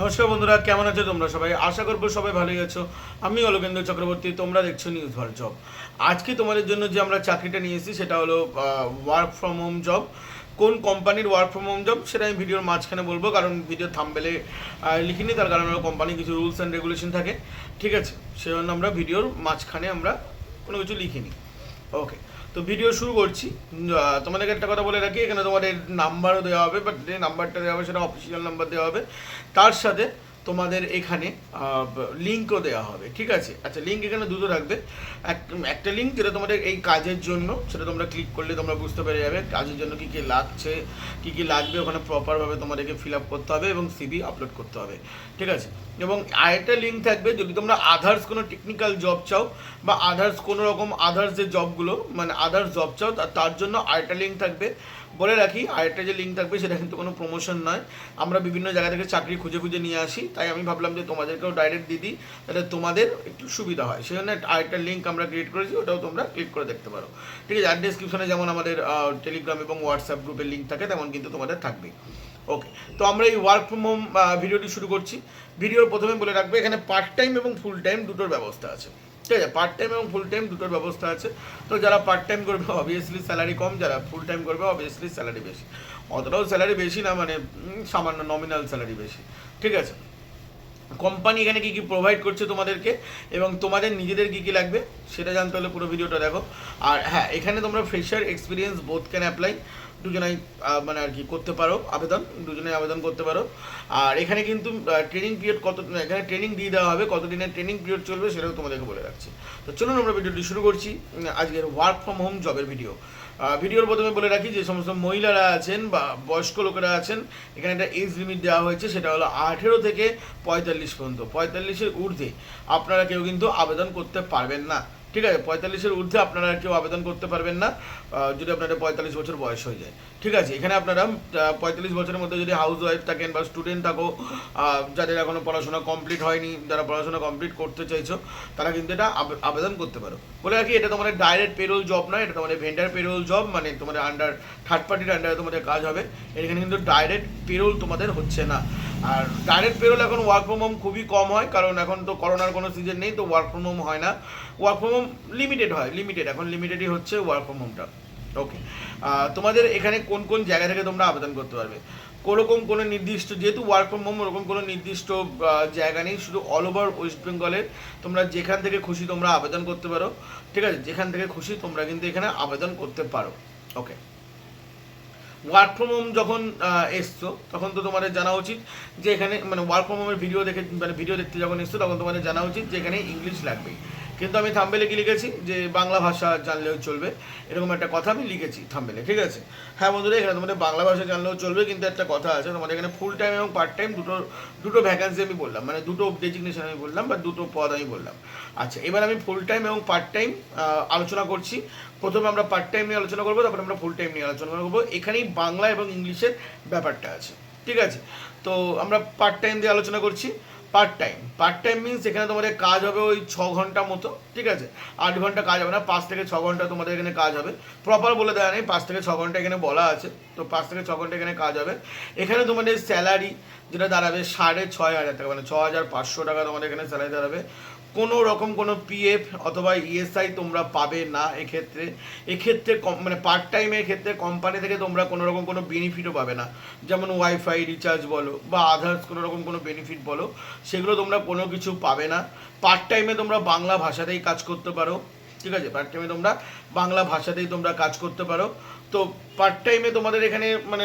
নমস্কার বন্ধুরা, কেমন আছো তোমরা সবাই? আশা করব সবাই ভালোই আছো। আমি অলোকেন্দ্র চক্রবর্তী, তোমরা দেখছ নিউজ ভার জব আজকে তোমাদের জন্য যে আমরা চাকরিটা নিয়ে এসেছি, সেটা হলো ওয়ার্ক ফ্রম হোম জব কোন কোম্পানির ওয়ার্ক ফ্রম হোম জব সেটা আমি ভিডিওর মাঝখানে বলব, কারণ ভিডিও থাম্বেলে লিখিনি, তার কারণ কোম্পানি কিছু রুলস অ্যান্ড রেগুলেশন থাকে। ঠিক আছে, সেই জন্য আমরা ভিডিওর মাঝখানে আমরা কোনো কিছু লিখিনি। ওকে তো ভিডিও শুরু করছি। তোমাদেরকে একটা কথা বলে রাখি, এখানে তোমাদের নাম্বারও দেওয়া হবে বাট যে নাম্বারটা দেওয়া হবে সেটা অফিসিয়াল নাম্বার দেওয়া হবে। তার সাথে তোমাদের এখানে লিঙ্কও দেওয়া হবে, ঠিক আছে? আচ্ছা লিঙ্ক এখানে দুটো রাখবে। এক- একটা লিঙ্ক যেটা তোমাদের এই কাজের জন্য, সেটা তোমরা ক্লিক করলে তোমরা বুঝতে পেরে যাবে কাজের জন্য কী কী লাগছে, কী কী লাগবে, ওখানে প্রপারভাবে তোমাদেরকে ফিল আপ করতে হবে এবং সিভি আপলোড করতে হবে, ঠিক আছে? এবং আরেকটা লিঙ্ক থাকবে, যদি তোমরা আদার্স কোনো টেকনিক্যাল জব চাও বা আদার্স কোনো রকম আদার্স যে জবগুলো মানে আদার্স জব চাও তার জন্য আরেকটা লিঙ্ক থাকবে। বলে রাখি, আরেকটা যে লিঙ্ক থাকবে সেটা কিন্তু কোনো প্রমোশন নয়। আমরা বিভিন্ন জায়গা থেকে চাকরি খুঁজে খুঁজে নিয়ে আসি, তাই আমি ভাবলাম যে তোমাদেরকেও ডাইরেক্ট দিয়ে দিই তাহলে তোমাদের একটু সুবিধা হয়। সেই জন্য আরেকটা লিঙ্ক আমরা ক্রিয়েট করেছি, ওটাও তোমরা ক্লিক করে দেখতে পারো। ঠিক আছে, আর ডিসক্রিপশনে যেমন আমাদের টেলিগ্রাম এবং হোয়াটসঅ্যাপ গ্রুপের লিঙ্ক থাকে, তেমন কিন্তু তোমাদের থাকবে ওকে তো আমরা এই ওয়ার্ক ফ্রম হোম ভিডিওটি শুরু করছি। ভিডিওর প্রথমে বলে রাখব, এখানে পার্ট টাইম এবং ফুল টাইম দুটোর ব্যবস্থা আছে। ঠিক আছে? পার্ট টাইম এবং ফুল টাইম দুটোর ব্যবস্থা আছে। তো যারা পার্ট টাইম করবে অবভিয়াসলি স্যালারি কম, যারা ফুল টাইম করবে অবভিয়াসলি স্যালারি বেশি। অতটাও স্যালারি বেশি না মানে সামান্য নমিনাল স্যালারি বেশি। ঠিক আছে? কোম্পানি এখানে কী কী প্রোভাইড করছে তোমাদেরকে এবং তোমাদের নিজেদের কী কী লাগবে, সেটা জানতে হলে পুরো ভিডিওটা দেখো। আর হ্যাঁ এখানে তোমরা fresher experience both can apply দুজনাই মানে আর কি করতে পারো, আবেদন, দুজনেই আবেদন করতে পারো। আর এখানে কিন্তু ট্রেনিং পিরিয়ড কত, এখানে ট্রেনিং দিয়ে দেওয়া হবে কত দিনের ট্রেনিং পিরিয়ড চলবে সেটাও তোমাদেরকে বলে রাখছি। তো চলুন আমরা ভিডিওটি শুরু করছি আজকের ওয়ার্ক ফ্রম হোম জবের ভিডিও ভিডিওর প্রথমে বলে রাখি যে সমস্ত মহিলারা আছেন বা বয়স্ক লোকেরা আছেন, এখানে একটা এজ লিমিট দেওয়া হয়েছে, সেটা হলো আঠেরো থেকে পঁয়তাল্লিশ পর্যন্ত। পঁয়তাল্লিশের ঊর্ধ্বে আপনারা কেউ কিন্তু আবেদন করতে পারবেন না। ঠিক আছে, পঁয়তাল্লিশের ঊর্ধ্বে আপনারা কেউ আবেদন করতে পারবেন না যদি আপনাদের পঁয়তাল্লিশ বছর বয়স হয়ে যায়। ঠিক আছে, এখানে আপনারা পঁয়তাল্লিশ বছরের মধ্যে যদি হাউস ওয়াইফ থাকেন বা স্টুডেন্ট থাকো যাদের এখনও পড়াশোনা কমপ্লিট হয়নি, যারা পড়াশোনা কমপ্লিট করতে চাইছো, তারা কিন্তু এটা আবে- আবেদন করতে পারো। বলে রাখি, এটা তোমাদের ডাইরেক্ট পেরোল জব নয়, এটা তোমাদের ভেন্ডার পেরোল জব মানে তোমাদের আন্ডার থার্ড পার্টির আন্ডারে তোমাদের কাজ হবে। এখানে কিন্তু ডাইরেক্ট পেরোল তোমাদের হচ্ছে না। আর ডাইরেক্ট পেরোল এখন ওয়ার্ক ফ্রম হোম খুবই কম হয়, কারণ এখন তো করোনার কোনো সিজন নেই, তো ওয়ার্ক ফ্রম হোম হয় না। ওয়ার্ক ফ্রম হোম লিমিটেড হয় লিমিটেড এখন লিমিটেডই হচ্ছে ওয়ার্ক ফ্রম হোমটা ওকে তোমাদের এখানে কোন কোন জায়গা থেকে তোমরা আবেদন করতে পারবে? কোরকম কোনো নির্দিষ্ট, যেহেতু ওয়ার্ক ফ্রম হোম ওরকম কোনো নির্দিষ্ট জায়গা নেই, শুধু অল ওভার ওয়েস্ট বেঙ্গলের তোমরা যেখান থেকে খুশি তোমরা আবেদন করতে পারো। ঠিক আছে? যেখান থেকে খুশি তোমরা কিন্তু এখানে আবেদন করতে পারো। ওকে ওয়ার্ক ফ্রম হোম যখন এসছো, তখন তো তোমাদের জানা উচিত যে এখানে মানে ওয়ার্ক ফ্রম হোমের ভিডিও দেখে মানে ভিডিও দেখতে যখন এসছো, তখন তোমাদের জানা উচিত যে এখানে ইংলিশ লাগবে কিন্তু আমি থাম্বেলে কি লিখেছি? যে বাংলা ভাষা জানলেও চলবে। এরকম একটা কথা আমি লিখেছি থাম্বেলে, ঠিক আছে? হ্যাঁ বন্ধুরা, এখানে তোমাদের বাংলা ভাষা জানলেও চলবে, কিন্তু একটা কথা আছে, তোমাদের এখানে ফুল টাইম এবং পার্ট টাইম দুটো দুটো ভ্যাকান্সি আমি বললাম। মানে দুটো ডেজিগনেশন আমি বললাম বা দুটো পদ আমি বললাম। আচ্ছা এবার আমি ফুল টাইম এবং পার্ট টাইম আলোচনা করছি। প্রথমে আমরা পার্ট টাইম নিয়ে আলোচনা করব, তারপরে আমরা ফুল টাইম নিয়ে আলোচনা করব। এখানেই বাংলা এবং ইংলিশের ব্যাপারটা আছে, ঠিক আছে? তো আমরা পার্ট টাইম দিয়ে আলোচনা করছি। Part time part time means এখানে তোমাদের কাজ হবে ওই ছ ঘণ্টা মতো, ঠিক আছে? আট ঘণ্টা কাজ হবে না, পাঁচ থেকে ছ ঘণ্টা তোমাদের এখানে কাজ হবে। প্রপার বলে দেওয়া নেই, পাঁচ থেকে ছ ঘণ্টা এখানে বলা আছে। তো পাঁচ থেকে ছ ঘণ্টা এখানে কাজ হবে। এখানে তোমাদের স্যালারি যেটা দাঁড়াবে সাড়ে ছয় হাজার টাকা মানে ছ হাজার পাঁচশো টাকা তোমাদের এখানে স্যালারি দাঁড়াবে। কোনো রকম কোনো পিএফ অথবা ইএসআই তোমরা পাবে না এক্ষেত্রে। এক্ষেত্রে মানে পার্ট টাইমের ক্ষেত্রে কোম্পানি থেকে তোমরা কোনো রকম কোনো বেনিফিটও পাবে না। যেমন ওয়াইফাই রিচার্জ বলো বা আদার্স কোনো রকম কোনো বেনিফিট বলো, সেগুলো তোমরা কোনো কিছু পাবে না। পার্ট টাইমে তোমরা বাংলা ভাষাতেই কাজ করতে পারো। ঠিক আছে? পার্ট টাইমে তোমরা বাংলা ভাষাতেই তোমরা কাজ করতে পারো। তো পার্ট টাইমে তোমাদের এখানে মানে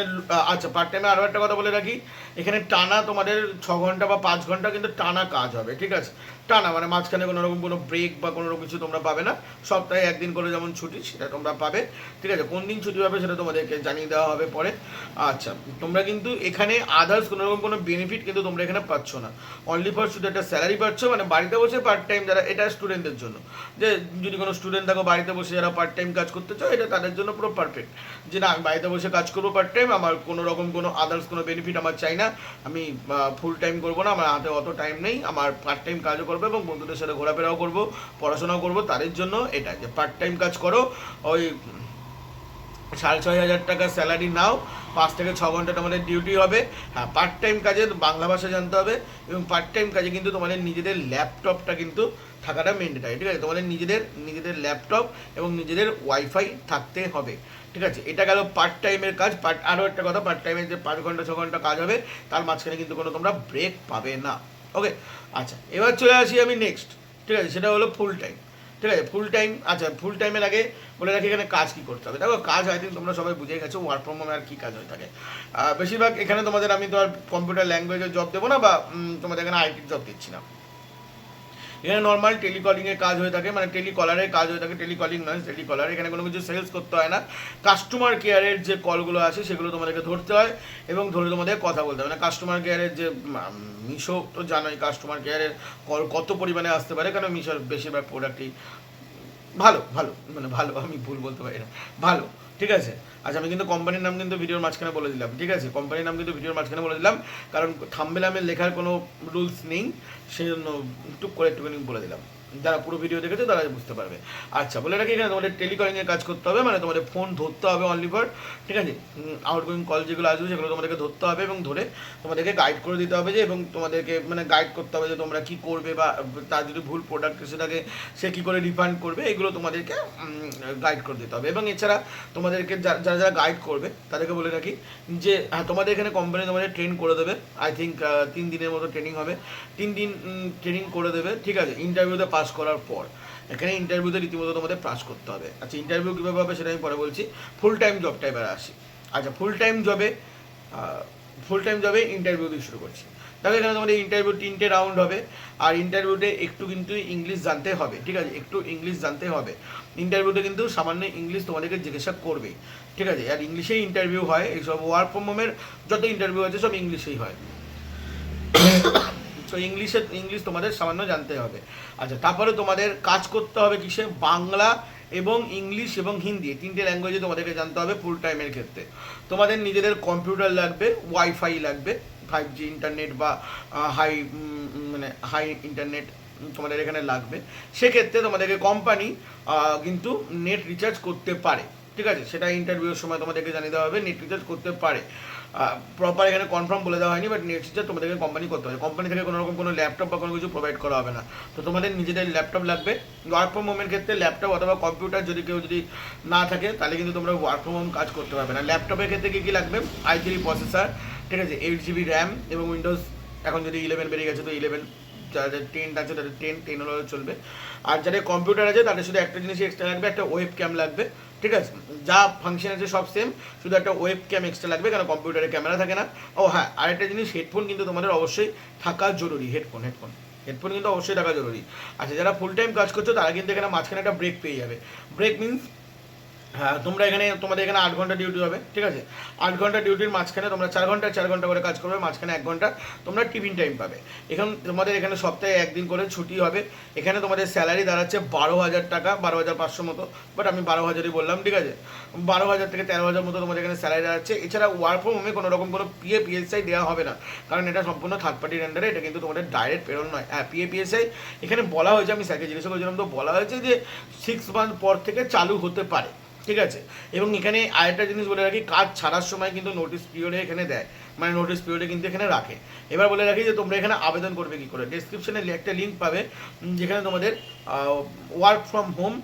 আচ্ছা পার্ট টাইমে আরও একটা কথা বলে রাখি। এখানে টানা তোমাদের ছ ঘণ্টা বা পাঁচ ঘণ্টা কিন্তু টানা কাজ হবে, ঠিক আছে? টানা মানে মাঝখানে কোনো রকম কোনো ব্রেক বা কোনো কিছু তোমরা পাবে না। সপ্তাহে একদিন করে যেমন ছুটি, সেটা তোমরা পাবে, ঠিক আছে? কোন দিন ছুটি পাবে সেটা তোমাদেরকে জানিয়ে দেওয়া হবে পরে। আচ্ছা তোমরা কিন্তু এখানে আদার্স কোনো রকম কোনো বেনিফিট কিন্তু তোমরা এখানে পাচ্ছ না। অনলি ফর শুধু একটা স্যালারি পাচ্ছ মানে বাড়িতে বসে পার্ট টাইম যারা, এটা স্টুডেন্টদের জন্য। যে, যদি কোনো স্টুডেন্ট থাকো বাড়িতে বসে যারা পার্ট টাইম কাজ করতে চাও এটা তাদের জন্য পুরো পারফেক্ট যে না, আমি বাড়িতে বসে কাজ করব পার্ট টাইম আমার কোনো রকম কোনো আদার্স কোনো বেনিফিট আমার চাই না। আমি ফুল টাইম করব না, আমার হাতে অত টাইম নেই, আমার পার্ট টাইম কাজও করব এবং বন্ধুদের সাথে ঘোরাফেরাও করব, পড়াশোনাও করব, তাদের জন্য এটা যে পার্ট টাইম কাজ করো, ওই সাড়ে ছয় হাজার টাকা স্যালারি নাও, পাঁচ থেকে ছ ঘণ্টা তোমাদের ডিউটি হবে। হ্যাঁ পার্ট টাইম কাজে বাংলা ভাষা জানতে হবে এবং পার্ট টাইম কাজে কিন্তু তোমাদের নিজেদের ল্যাপটপটা কিন্তু থাকাটা মেনটেটারি ঠিক আছে? তোমাদের নিজেদের নিজেদের ল্যাপটপ এবং নিজেদের ওয়াইফাই থাকতে হবে। ঠিক আছে, এটা গেল পার্ট টাইমের কাজ পার্ট আরও একটা কথা পার্ট টাইমের যে পাঁচ ঘণ্টা, ছ ঘণ্টা কাজ হবে, তার মাঝখানে কিন্তু কোনো তোমরা ব্রেক পাবে না। ওকে আচ্ছা এবার চলে আসি আমি নেক্সট ঠিক আছে, সেটা হলো ফুল টাইম ঠিক আছে ফুল টাইম আচ্ছা ফুল টাইমের আগে বলে রাখি এখানে কাজ কী করতে হবে। দেখো, কাজ আই থিঙ্ক তোমরা সবাই বুঝে গেছো ওয়ার্ক ফ্রম হোমে আর কি কাজ হয়ে থাকে। বেশিরভাগ এখানে তোমাদের আমি তোমার কম্পিউটার ল্যাঙ্গুয়েজের জব দেবো না বা তোমাদের এখানে আইটির জব দিচ্ছি না। এখানে নর্মাল টেলিকলিংয়ের কাজ হয়ে থাকে মানে টেলিকলারের কাজ হয়ে থাকে টেলিকলিং নয় টেলিকলার এখানে কোনো কিছু সেলস করতে হয় না। কাস্টমার কেয়ারের যে কলগুলো আছে, সেগুলো তোমাদেরকে ধরতে হয় এবং ধরে তোমাদের কথা বলতে হবে না কাস্টমার কেয়ারের যে মিশো তো জানোই কাস্টমার কেয়ারের কল কত পরিমাণে আসতে পারে কারণ মিশোর বেশিরভাগ প্রোডাক্টই ভালো ভালো মানে ভালো, আমি ভুল বলতে পারি না, ভালো। ঠিক আছে? আচ্ছা আমি কিন্তু কোম্পানির নাম কিন্তু ভিডিওর মাঝখানে বলে দিলাম, ঠিক আছে? কোম্পানির নাম কিন্তু ভিডিওর মাঝখানে বলে দিলাম, কারণ থাম্বেলামের লেখার কোনো রুলস নেই সেই জন্য টুক করে একটুখানি বলে দিলাম। যারা পুরো ভিডিও দেখেছে তারা বুঝতে পারবে। আচ্ছা বলে রাখি এখানে তোমাদের টেলিকলিংয়ের কাজ করতে হবে মানে তোমাদের ফোন ধরতে হবে অনলি ফর ঠিক আছে? আউটগোয়িং কল যেগুলো আসবে সেগুলো তোমাদেরকে ধরতে হবে এবং ধরে তোমাদেরকে গাইড করে দিতে হবে যে এবং তোমাদেরকে মানে গাইড করতে হবে যে তোমরা কি করবে বা তার যদি ভুল প্রোডাক্ট এসে থাকে, সে কী করে রিফান্ড করবে, এগুলো তোমাদেরকে গাইড করে দিতে হবে। এবং এছাড়া তোমাদেরকে যারা যারা গাইড করবে, তাদেরকে বলে রাখি যে হ্যাঁ তোমাদের এখানে কোম্পানি তোমাদের ট্রেন করে দেবে। আই থিঙ্ক তিন দিনের মতো ট্রেনিং হবে। তিন দিন ট্রেনিং করে দেবে, ঠিক আছে? ইন্টারভিউতে পাস করার পর, এখানে ইন্টারভিউতে রীতিমতো তোমাদের পাস করতে হবে। আচ্ছা ইন্টারভিউ কীভাবে হবে সেটা আমি পরে বলছি। ফুল টাইম জবটা এবার আসি। আচ্ছা ফুল টাইম জবে ফুল টাইম জবে ইন্টারভিউ দিয়ে শুরু করছি। দেখো, এখানে তোমাদের ইন্টারভিউ তিনটে রাউন্ড হবে। আর ইন্টারভিউতে একটু কিন্তু ইংলিশ জানতে হবে, ঠিক আছে? একটু ইংলিশ জানতে হবে। ইন্টারভিউতে কিন্তু সামান্য ইংলিশ তোমাদেরকে জিজ্ঞাসা করবে ঠিক আছে? আর ইংলিশেই ইন্টারভিউ হয়, এইসব ওয়ার্ক ফ্রম হোমের যত ইন্টারভিউ আছে সব ইংলিশেই হয়। তো ইংলিশে, ইংলিশ তোমাদের সামান্য জানতে হবে। আচ্ছা তারপরে তোমাদের কাজ করতে হবে কিসে? বাংলা এবং ইংলিশ এবং হিন্দি তিনটে ল্যাঙ্গুয়েজে তোমাদেরকে জানতে হবে ফুল টাইমের ক্ষেত্রে। তোমাদের নিজেদের কম্পিউটার লাগবে ওয়াইফাই লাগবে ফাইভ জি ইন্টারনেট বা হাই মানে হাই ইন্টারনেট তোমাদের এখানে লাগবে। সেক্ষেত্রে তোমাদেরকে কোম্পানি কিন্তু নেট রিচার্জ করতে পারে। ঠিক আছে? সেটা ইন্টারভিউর সময় তোমাদেরকে জানিয়ে দেওয়া হবে নেট রিচার্জ করতে পারে। প্রপার এখানে কনফার্ম বলে দেওয়া হয়নি বাট নেট রিচার্জ তোমাদেরকে কোম্পানি করতে হবে। কোম্পানি থেকে কোনো রকম কোনো ল্যাপটপ বা কোনো কিছু প্রোভাইড করা হবে না। তো তোমাদের নিজেদের ল্যাপটপ লাগবে। ওয়ার্ক ফ্রম হোমের ক্ষেত্রে ল্যাপটপ অথবা কম্পিউটার যদি কেউ যদি না থাকে, তাহলে কিন্তু তোমরা ওয়ার্ক ফ্রম হোম কাজ করতে পারবে না। ল্যাপটপের ক্ষেত্রে কী কী লাগবে? আই থ্রি প্রসেসার ঠিক আছে এইট জিবি র্যাম এবং উইন্ডোজ এখন যদি ইলেভেন বেরিয়ে গেছে, তো ইলেভেন যাদের টেন আছে, তাদের টেন টেন হলে চলবে। আর যাদের কম্পিউটার আছে, তাদের শুধু একটা জিনিস এক্সট্রা লাগবে, একটা ওয়েব ক্যাম লাগবে। ঠিক আছে? যা ফাংশন আছে সব সেম শুধু একটা ওয়েব ক্যাম এক্সট্রা লাগবে কারণ কম্পিউটারে ক্যামেরা থাকে না। ও হ্যাঁ আরেকটা জিনিস হেডফোন কিন্তু তোমাদের অবশ্যই থাকা জরুরি হেডফোন হেডফোন হেডফোন কিন্তু অবশ্যই থাকা জরুরি। আচ্ছা যারা ফুল টাইম কাজ করছ, তারা কিন্তু এখানে মাঝখানে একটা ব্রেক পেয়ে যাবে। ব্রেক মিনস হ্যাঁ তোমরা এখানে, তোমাদের এখানে আট ঘণ্টা ডিউটি হবে, ঠিক আছে? আট ঘণ্টা ডিউটির মাঝখানে তোমরা চার ঘণ্টা চার ঘণ্টা করে কাজ করবে, মাঝখানে এক ঘণ্টা তোমরা টিফিন টাইম পাবে। এখন তোমাদের এখানে সপ্তাহে একদিন করে ছুটি হবে। এখানে তোমাদের স্যালারি দাঁড়াচ্ছে বারো হাজার টাকা, বারো হাজার পাঁচশো মতো বাট আমি বারো হাজারই বললাম, ঠিক আছে? বারো হাজার থেকে তেরো হাজার মতো তোমাদের এখানে স্যালারি দাঁড়াচ্ছে। এছাড়া ওয়ার্ক ফ্রম হোমে কোনো রকম কোনো পিএ পিএসআই দেওয়া হবে না, কারণ এটা সম্পূর্ণ থার্ড পার্টির আন্ডারে এটা কিন্তু তোমাদের ডাইরেক্ট পেরোন নয়। হ্যাঁ পিএ পিএসআই এখানে বলা হয়েছে, আমি স্যারকে জিজ্ঞাসা করেছিলাম, তো বলা হয়েছে যে সিক্স মান্থ পর থেকে চালু হতে পারে। ঠিক আছে? এবং এখানে আরেকটা জিনিস বলে রাখি, কাজ ছাড়ার সময় কিন্তু নোটিশ পিরিয়ডে এখানে দেয়। মানে নোটিস পিরিয়ডে কিন্তু এখানে রাখে। এবার বলে রাখি যে তোমরা এখানে আবেদন করবে কী করে? ডিসক্রিপশনে একটা লিঙ্ক পাবে যেখানে তোমাদের work from home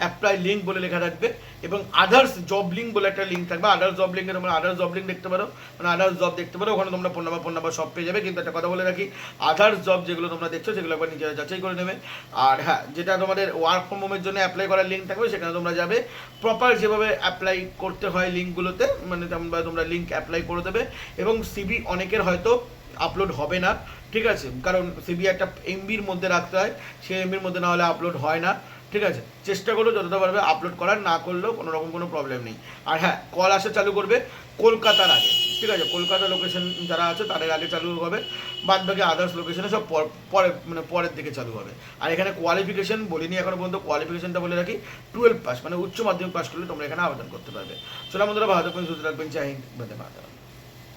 apply link বলে লেখা থাকবে এবং আদার্স জব লিঙ্ক বলে একটা লিঙ্ক থাকবে। আদার্স জব লিঙ্কে তোমরা আদার্স জব লিঙ্ক দেখতে পারো। মানে আদার্স জব দেখতে পারো, ওখানে তোমরা ফোন নাম্বার ফোন নাম্বার সব পেয়ে যাবে। কিন্তু একটা কথা বলে রাখি আদার্স জব যেগুলো তোমরা দেখছ, সেগুলো একবার নিজেরা যাচাই করে নেবে। আর হ্যাঁ যেটা তোমাদের ওয়ার্ক ফ্রম হোমের জন্য অ্যাপ্লাই করার লিঙ্ক থাকবে, সেখানে তোমরা যাবে। প্রপার যেভাবে অ্যাপ্লাই করতে হয় লিঙ্কগুলোতে মানে তোমরা তোমরা লিঙ্ক অ্যাপ্লাই করে দেবে। এবং সিবি অনেকের হয়তো আপলোড হবে না, ঠিক আছে? কারণ সিবি একটা এমবির মধ্যে রাখতে হয়। সেই এমবির মধ্যে না হলে আপলোড হয় না। ঠিক আছে? চেষ্টা করো যতটা পারবে আপলোড করার, না করলেও কোনো রকম কোনো প্রবলেম নেই। আর হ্যাঁ কল আসা চালু করবে কলকাতার আগে, ঠিক আছে? কলকাতা লোকেশন যারা আছে তাদের আগে চালু হবে, বাদ বাকি আদার্স লোকেশনে সব পর- মানে পরের দিকে চালু হবে। আর এখানে কোয়ালিফিকেশন বলিনি এখনও পর্যন্ত কোয়ালিফিকেশনটা বলে রাখি টুয়েলভ পাস মানে উচ্চ মাধ্যমিক পাস করলে তোমরা এখানে আবেদন করতে পারবে। বন্ধুরা ভালো থাকবেন সুস্থ রাখবেন চাই বন্দে মাতরম।